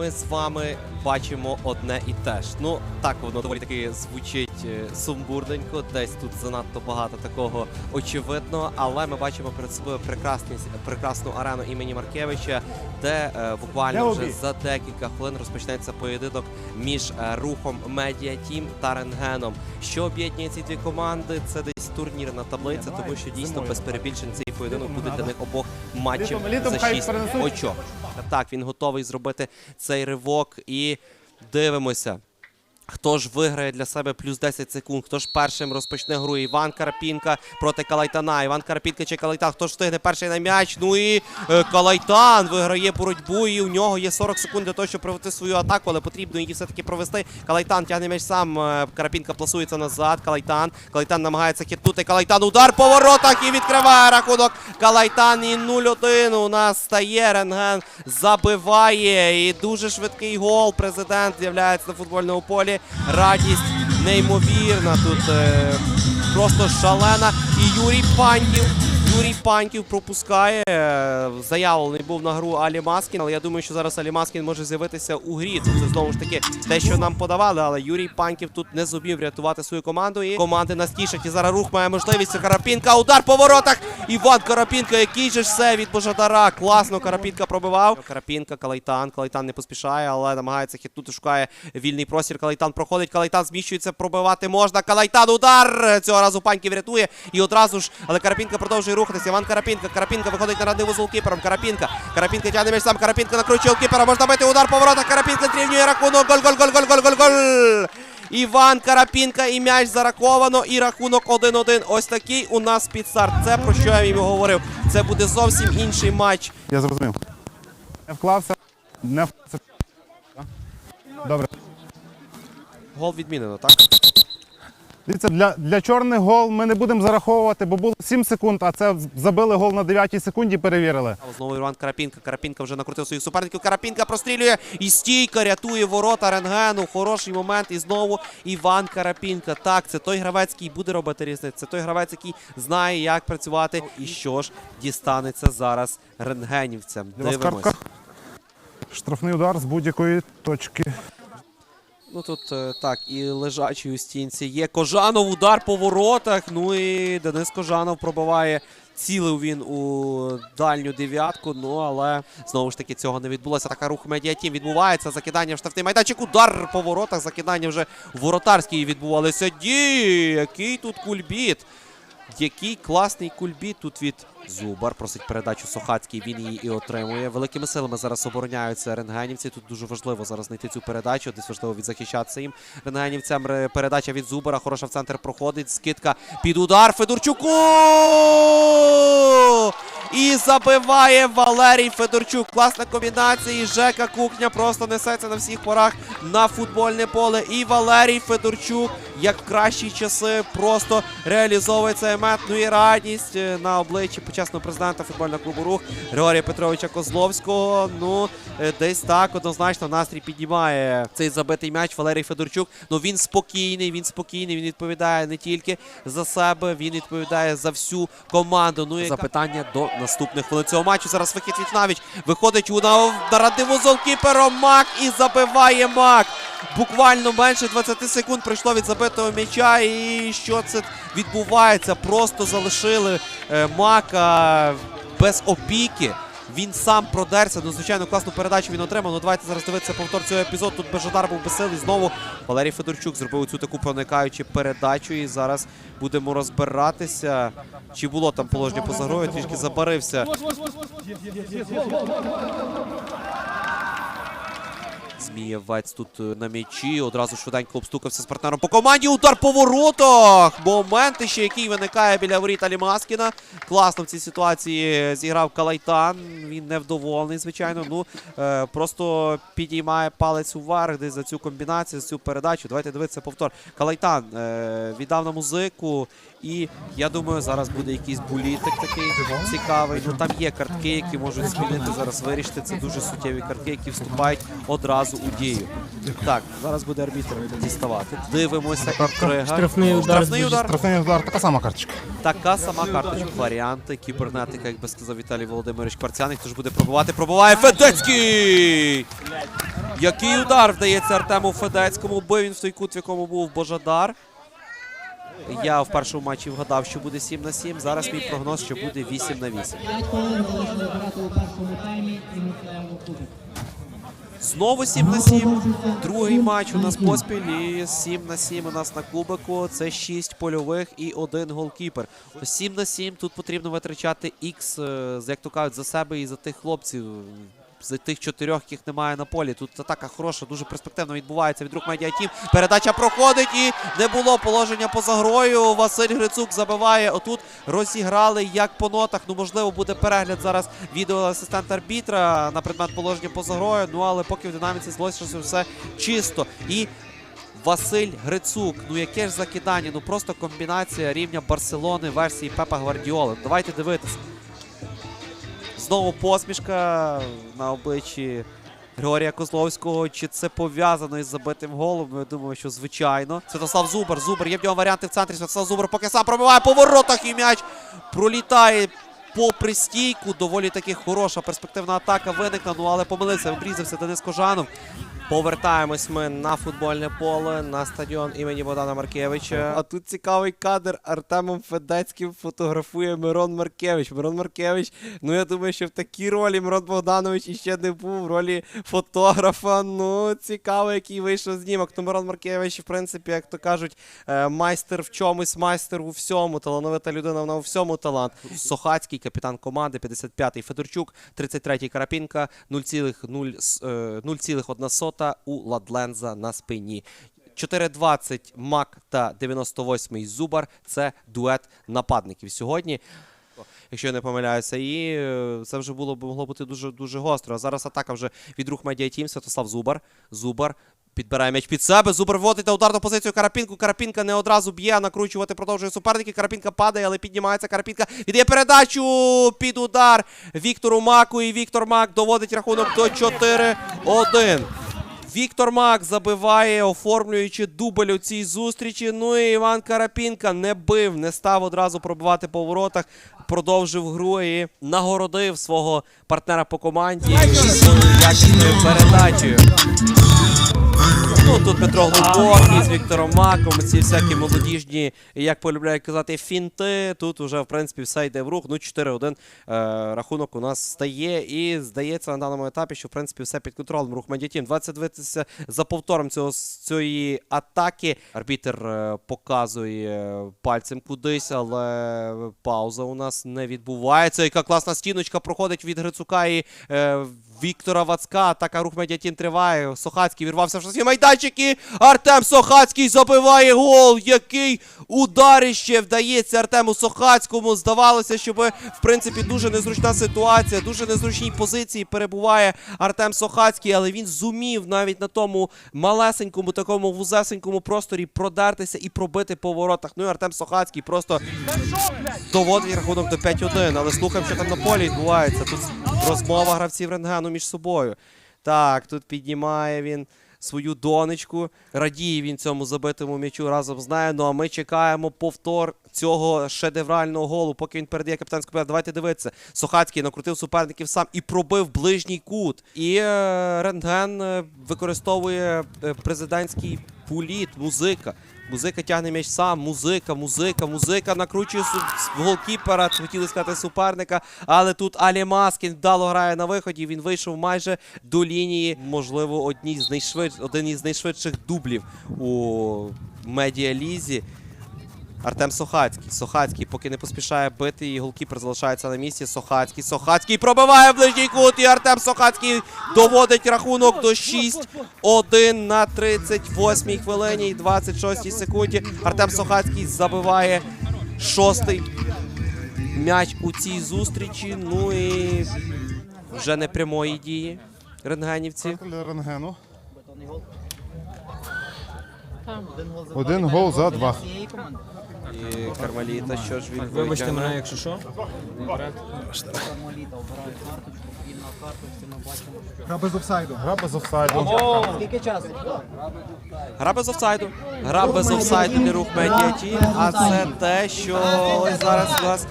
ми з вами бачимо одне і те ж. Ну, так воно доволі таки звучить е, сумбурненько, десь тут занадто багато такого очевидного, але ми бачимо перед собою прекрасні, прекрасну арену імені Маркевича, де е, буквально вже за декілька хвилин розпочнеться поєдинок між е, рухом Медіа Тім та Рентгеном. Що об'єднує ці дві команди? Це десь турнірна таблиця, тому що дійсно без перебільшень цей поєдинок буде для них обох матчів за 6 очок. Так, він готовий зробити цей ривок і дивимося. Хто ж виграє для себе плюс 10 секунд? Хто ж першим розпочне гру? Іван Карпінка проти Калайтана. Іван Карпінка чи Калайтан? Хто ж встигне перший на м'яч? Ну і е, Калайтан виграє боротьбу, і у нього є 40 секунд для того, щоб провести свою атаку, але потрібно її все-таки провести. Калайтан тягне м'яч сам. е, Карпінка пласується назад. Калайтан. Калайтан намагається хитнути. Калайтан удар по воротах і відкриває рахунок. Калайтан і 0-1 у нас стає. Рентген забиває. І дуже швидкий гол. Президент з'являється на футбольному полі. Радість неймовірна. Тут е, просто шалена. І Юрій Паньків. Юрій Паньків пропускає. Е, Заявлений був на гру Алі Маскін, але я думаю, що зараз Алі Маскін може з'явитися у грі. Це знову ж таки те, що нам подавали. Але Юрій Паньків тут не зумів врятувати свою команду. І команди нас тішать. І зараз рух має можливість. Карапінка. Удар по воротах. Іван Карапінка, який же ж все від Божадара. Класно Карапінка пробивав. Карапінка, Калайтан. Калайтан не поспішає, але намагається хитнути, шукає вільний простір. Калайтан проходить. Калайтан зміщується, пробивати можна. Калайтан удар. Цього разу Паньків рятує. І одразу ж, але Карапінка продовжує рухатися. Іван Карапінка. Карапінка виходить на радиву з голкіпером. Карапінка. Карапінка тягне між сам. Карапінка накручує голкіпера. Можна бити удар по воротах. Карапінка зрівнює рахунок. Голь, голь, голь, голь, голь, голь, голь. Іван Карапінка і м'яч зараховано. І рахунок 1-1. Ось такий у нас підстарт. Це про що я їм говорив. Це буде зовсім інший матч. Я зрозумів. Не вклався. Не вклався. Добре. Гол відмінено, так? Дивіться, для, для чорних гол ми не будемо зараховувати, бо було 7 секунд, а це забили гол на 9 секунді, перевірили. А Знову Іван Карапінка. Карапінка вже накрутив своїх суперників. Карапінка прострілює і стійка рятує ворота Ренгену. Хороший момент. І знову Іван Карапінка. Так, це той гравець, який буде робити різницю. Це той гравець, який знає, як працювати. І що ж дістанеться зараз рентгенівцям. Дивимось. Штрафний удар з будь-якої точки. Ну тут е, так, і лежачий у стінці є. Кожанов удар по воротах. Ну і Денис Кожанов пробиває. Цілив він у дальню дев'ятку, ну але знову ж таки цього не відбулося. Така рух медіатім відбувається. Закидання в штрафний майданчик. Удар по воротах. Закидання вже в воротарській відбувалися дії. Який тут кульбіт. Який класний кульбіт тут від Зубар. Просить передачу Сохацький. Він її і отримує. Великими силами зараз обороняються рентгенівці. Тут дуже важливо зараз знайти цю передачу. Десь важливо відзахищатися їм. Рентгенівцям передача від Зубара. Хороша в центр проходить. Скидка під удар Федорчуку. І забиває Валерій Федорчук. Класна комбінація. І Жека Кухня просто несеться на всіх порах на футбольне поле. І Валерій Федорчук, як в кращі часи, просто реалізовує цей мет. Ну і радість е, на обличчі почесного президента футбольного клубу Рух Григорія Петровича Козловського. Ну, е, десь так однозначно настрій піднімає цей забитий м'яч Валерій Федорчук. Ну він спокійний, він спокійний. Він відповідає не тільки за себе, він відповідає за всю команду. Ну і запитання до наступних хвилин цього матчу. Зараз вихід від Навіч. Виходить у на, на радиву кіпером Мак і забиває Мак. Буквально менше 20 секунд пройшло від забитого м'яча. І що це відбувається? Просто залишили е, Мака без опіки. Він сам продерся. Ну, звичайно, класну передачу він отримав. Ну давайте зараз дивитися повтор цього епізоду. Тут Бежадар був безсилий. Знову Валерій Федорчук зробив цю таку проникаючу передачу. І зараз будемо розбиратися. Чи було там положення поза грою? Трішки забарився. Змієвець тут е, на м'ячі. Одразу швиденько обстукався з партнером по команді. Удар по воротах. Момент ще, який виникає біля воріт Алімаскіна. Класно в цій ситуації зіграв Калайтан. Він невдоволений, звичайно. Ну е, просто підіймає палець уверх десь за цю комбінацію, за цю передачу. Давайте дивитися повтор. Калайтан е, віддав на музику. І я думаю, зараз буде якийсь булітик такий цікавий. Ну там є картки, які можуть змінити зараз. Вирішити це дуже суттєві картки, які вступають одразу у дію. Так, зараз буде арбітр діставати. Дивимося, інтрига. Штрафний удар. Штрафний удар. Штрафний удар, така сама карточка. Така сама карточка. Варіанти. Кібернетика, як би сказав Віталій Володимирович Кварцяник. Хто ж буде пробувати? Пробуває Федецький! Який удар вдається Артему Федецькому. Бив він в той кут, в якому був Божадар. Я в першому матчі вгадав, що буде 7 на 7. Зараз мій прогноз, що буде 8 на 8. Знову 7 на 7. Другий матч у нас поспіль і 7 на 7 у нас на кубику. Це 6 польових і один голкіпер. 7 на 7 тут потрібно витрачати Х, як то кажуть, за себе і за тих хлопців. За тих чотирьох, яких немає на полі. Тут атака хороша, дуже перспективно відбувається від рук медіатім. Передача проходить і не було положення поза грою. Василь Грицук забиває. Отут розіграли як по нотах. Ну, можливо, буде перегляд зараз відео асистента арбітра на предмет положення поза грою. Ну але поки в динаміці залишилося все чисто. І Василь Грицук. Ну яке ж закидання? Ну просто комбінація рівня Барселони версії Пепа Гвардіоли. Давайте дивитися. Знову посмішка на обличчі Григорія Козловського. Чи це пов'язано із забитим голом? Я думаю, що звичайно. Святослав Зубар. Зубар. Є в нього варіанти в центрі. Святослав Зубар поки сам пробиває по воротах і м'яч пролітає. Попри стійку, доволі таки хороша перспективна атака виникла, ну але помилився, обрізався Денис Кожанов. Повертаємось ми на футбольне поле на стадіон імені Богдана Маркевича. А тут цікавий кадр Артемом Федецьким фотографує Мирон Маркевич. Мирон Маркевич, ну я думаю, що в такій ролі Мирон Богданович іще не був в ролі фотографа. Ну, цікаво, який вийшов знімок. Ну, Мирон Маркевич, в принципі, як то кажуть, е, майстер в чомусь, майстер у всьому. Талановита людина, вона у всьому талант. Сохацький, капітан команди, 55-й Федорчук, 33-й Карапінка, 0,0, 0,1 у Ладленза на спині. 4.20 Мак та 98-й Зубар це дует нападників сьогодні. Якщо я не помиляюся, і е, це вже було могло бути дуже дуже гостро. А зараз атака вже від рух медіатім. Святослав Зубар. Зубар підбирає м'яч під себе. Зубар вводить на ударну позицію Карапінку. Карапінка не одразу б'є, накручувати продовжує суперники. Карапінка падає, але піднімається. Карапінка віддає передачу під удар Віктору Маку. І Віктор Мак доводить рахунок до 4-1. Віктор Мак забиває, оформлюючи дубль у цій зустрічі. Ну і Іван Карапінка не бив, не став одразу пробивати по воротах, продовжив гру і нагородив свого партнера по команді передачею. Ну тут Петро Глибок із Віктором Маком, ці всякі молодіжні, як полюбляють казати, фінти. Тут вже в принципі все йде в рух. Ну 4-1 е, рахунок у нас стає. І здається на даному етапі, що в принципі все під контролем. Рух. 20 дивитися за повтором цього цієї атаки. Арбітер е, показує пальцем кудись, але пауза у нас не відбувається. Яка класна стіночка проходить від Грицука і е, Віктора Вацка. Атака рух медіатім триває. Сохацький вірвався в штрафні майданчики. Артем Сохацький забиває гол. Який ударище вдається Артему Сохацькому. Здавалося, що в принципі дуже незручна ситуація, дуже незручній позиції перебуває Артем Сохацький, але він зумів навіть на тому малесенькому, такому вузесенькому просторі продертися і пробити по воротах. Ну і Артем Сохацький просто доводить рахунок до 5-1. Але слухаємо, що там на полі відбувається. Тут розмова гравців рентгену між собою. Так, тут піднімає він свою донечку. Радіє він цьому забитому м'ячу разом з нею. Ну а ми чекаємо повтор цього шедеврального голу, поки він передає капітанську п'яту. Давайте дивитися. Сохацький накрутив суперників сам і пробив ближній кут. І е, рентген е, використовує е, президентський пуліт, музика. Музика тягне м'яч сам, музика, музика, музика накручує голкіпера, хотіли сказати суперника, але тут Алі Маскін вдало грає на виході. Він вийшов майже до лінії. Можливо, одні з найшвидш... один із найшвидших дублів у медіалізі. Артем Сохацький. Сохацький поки не поспішає бити, і голкіпер залишається на місці. Сохацький. Сохацький пробиває в ближній кут. І Артем Сохацький доводить рахунок до 6-1 на 38-й хвилині і 26-й секунді. Артем Сохацький забиває шостий м'яч у цій зустрічі. Ну і вже не прямої дії рентгенівці. Рентгену. Один гол за два. І Кармаліта, що ж він Вибачте витягне? мене, якщо що. Кармаліта обирає карточку, і на карточці ми бачимо. Гра без офсайду. Гра без офсайду. Скільки часу? Гра без офсайду. Гра без офсайду для рух медіаті. А це те, що ось зараз у нас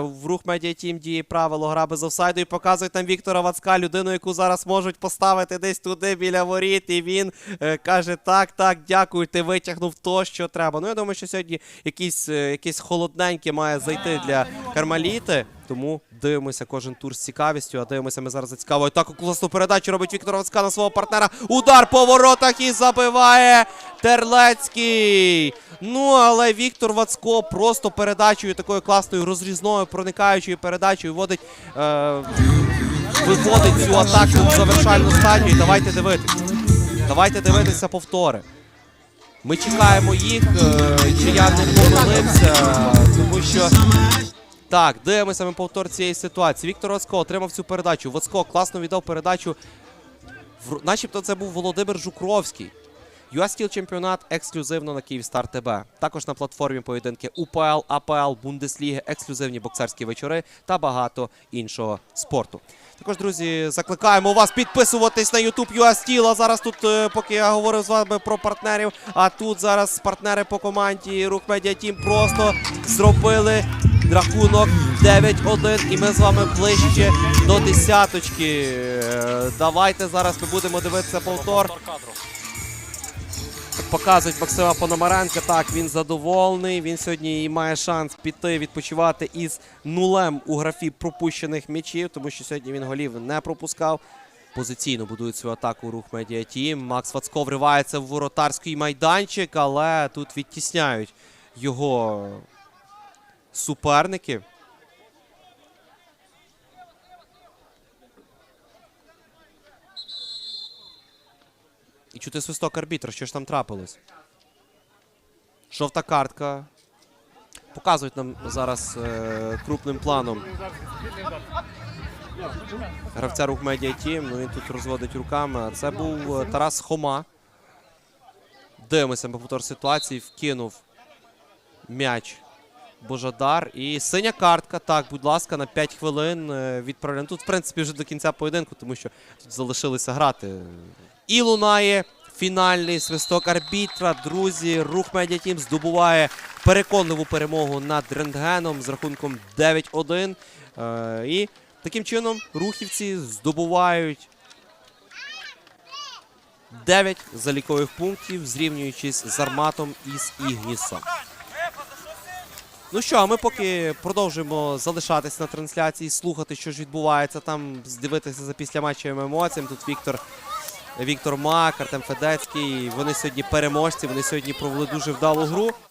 В рух медіа тім діє правило гра без офсайду і показують там Віктора Вацка, людину, яку зараз можуть поставити десь туди біля воріт. І він е, каже: так, так, дякую, ти витягнув то, що треба. Ну я думаю, що сьогодні якийсь, е, якийсь холодненький має зайти для Кармаліти. Тому дивимося кожен тур з цікавістю. А дивимося ми зараз за цікавою. Так, класну передачу робить Віктор Вацка на свого партнера. Удар по воротах і забиває Терлецький. Ну, але Віктор Вацко просто передачею такою класною розрізною, проникаючою передачею вводить. Е, виводить цю атаку в завершальну стадію. Давайте дивитися. Давайте дивитися повтори. Ми чекаємо їх, е, чи я не помилився, тому що. Так, дивимося ми повтор цієї ситуації. Віктор Вацко отримав цю передачу. Вацко класно віддав передачу. Начебто це був Володимир Жукровський. UA чемпіонат ексклюзивно на Київстар ТБ. Також на платформі поєдинки УПЛ, АПЛ, Бундесліги, ексклюзивні боксерські вечори та багато іншого спорту. Також, друзі, закликаємо вас підписуватись на YouTube UA А зараз тут, е, поки я говорив з вами про партнерів, а тут зараз партнери по команді Рух Медіа Тім просто зробили рахунок 9-1. І ми з вами ближче до десяточки. Е, Давайте зараз ми будемо дивитися повтор. Показують Максима Пономаренка. Так, він задоволений. Він сьогодні і має шанс піти відпочивати із нулем у графі пропущених м'ячів, тому що сьогодні він голів не пропускав. Позиційно будують свою атаку рух Медіа Тім. Макс Вацко вривається в воротарський майданчик, але тут відтісняють його суперники. І чути свисток арбітра, що ж там трапилось? Жовта картка. Показують нам зараз е, крупним планом. Гравця рух Медіа Тім. Ну він тут розводить руками. Це був е, Тарас Хома. Дивимося повтор ситуації. Вкинув м'яч Божадар. І синя картка. Так, будь ласка, на 5 хвилин е, відправляємо. Тут, в принципі, вже до кінця поєдинку, тому що тут залишилися грати. І лунає фінальний свисток арбітра. Друзі, рух Медіа Тім здобуває переконливу перемогу над рентгеном з рахунком 9-1. Е, і таким чином рухівці здобувають 9 залікових пунктів, зрівнюючись з арматом із Ігнісом. Ну що, а ми поки продовжуємо залишатись на трансляції, слухати, що ж відбувається там, дивитися за післяматчевими емоціями. Тут Віктор, Віктор Мак, Артем Федецький. Вони сьогодні переможці, вони сьогодні провели дуже вдалу гру.